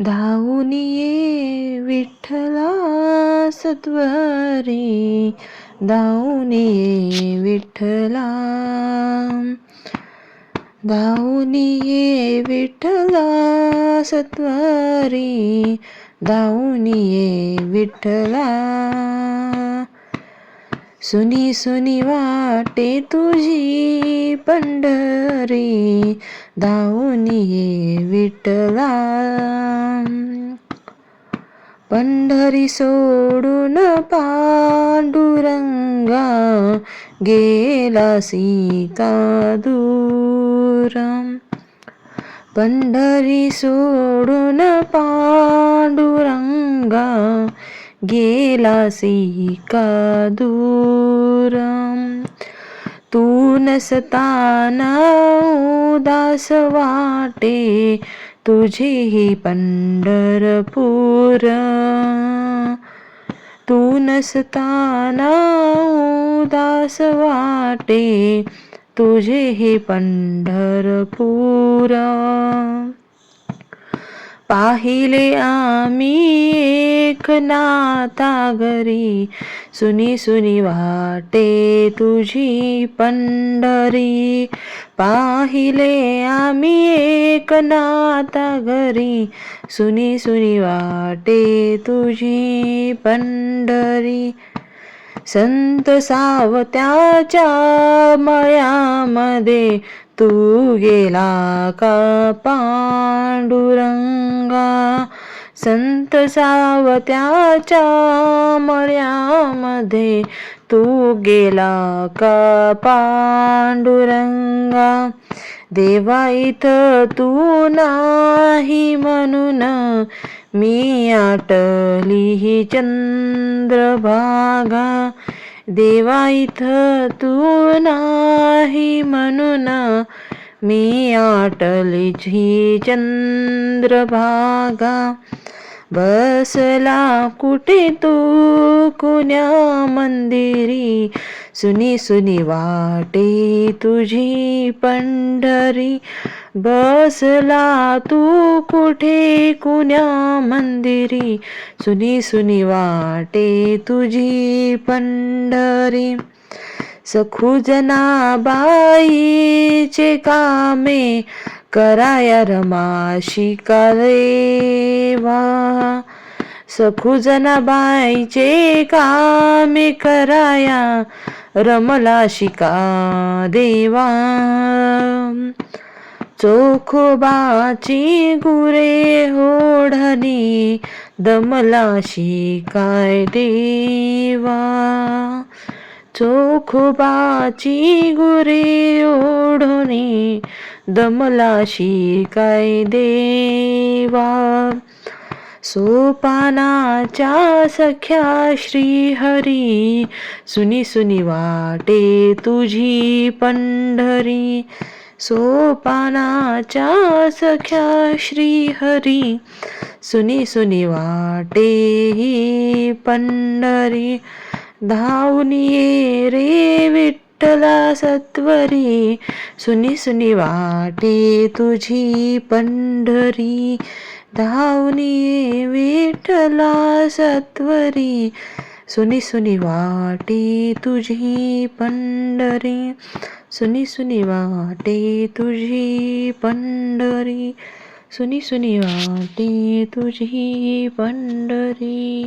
धावून ये विठ्ठला सत्वरी. धावून ये विठ्ठला. धावून ये विठ्ठला सत्वरी. धावून ये विठ्ठला. सुनी सुनी वाटे तुझी पंढरी. धावून ये विठ्ठला. पंढरी सोडून पांडुरंगा गेला सीता दूर पंढरी सोडून पांडुरंगा गेला सीका दूर तू नसताना उदास वाटे तुझी ही पंढरपूर तू नसताना उदास वाटे तुझे हे पंढरपूर. पाहिले आम्ही एक नाता घरी सुनी सुनी वाटे तुझी पंढरी. पाहिले आम्ही एक नाता घरी. सुनी सुनी वाटे तुझी पंढरी. संत सावत्याच्या मयामध्ये तू गेला का पांडुरंगा? संत सावत्याच्या मळ्यामध्ये तू गेला का पांडुरंगा? देवा इथं तू नाही म्हणून मी आटली ही चंद्रभागा. देवा इथं तू नाही म्हणून मी आटलीच झी चंद्रभागा. बसला कुठे तू? कुण्या मंदिरी? सुनी सुनी वाटे तुझी पंढरी. बसला तू कुठे? कुण्या मंदिरी? सुनी सुनी वाटे तुझी पंढरी. सखुजना बाईचे कामे कराया रमाशी कालेवा सखुजना बाईचे कामे कराया रमला शिका देवा चोखोबाची गुरे होढणी दमला शिकाय देवा. चोखोबाची गुरे ओढोने दमलाशी काय देवा? सोपानाच्या सख्या श्रीहरी सुनी सुनी वाटे तुझी पंढरी. सोपानाच्या सख्या श्रीहरी सुनी सुनी वाटे ही पंढरी. धावून ये रे विठ्ठला सत्वरी. सुनी सुनी वाटे तुझी पंढरी. धावून ये विठ्ठला सत्वरी. सुनी सुनी वाटे तुझी पंढरी. सुनी सुनी वाटे तुझी पंढरी. सुनी सुनी वाटे तुझी पंढरी.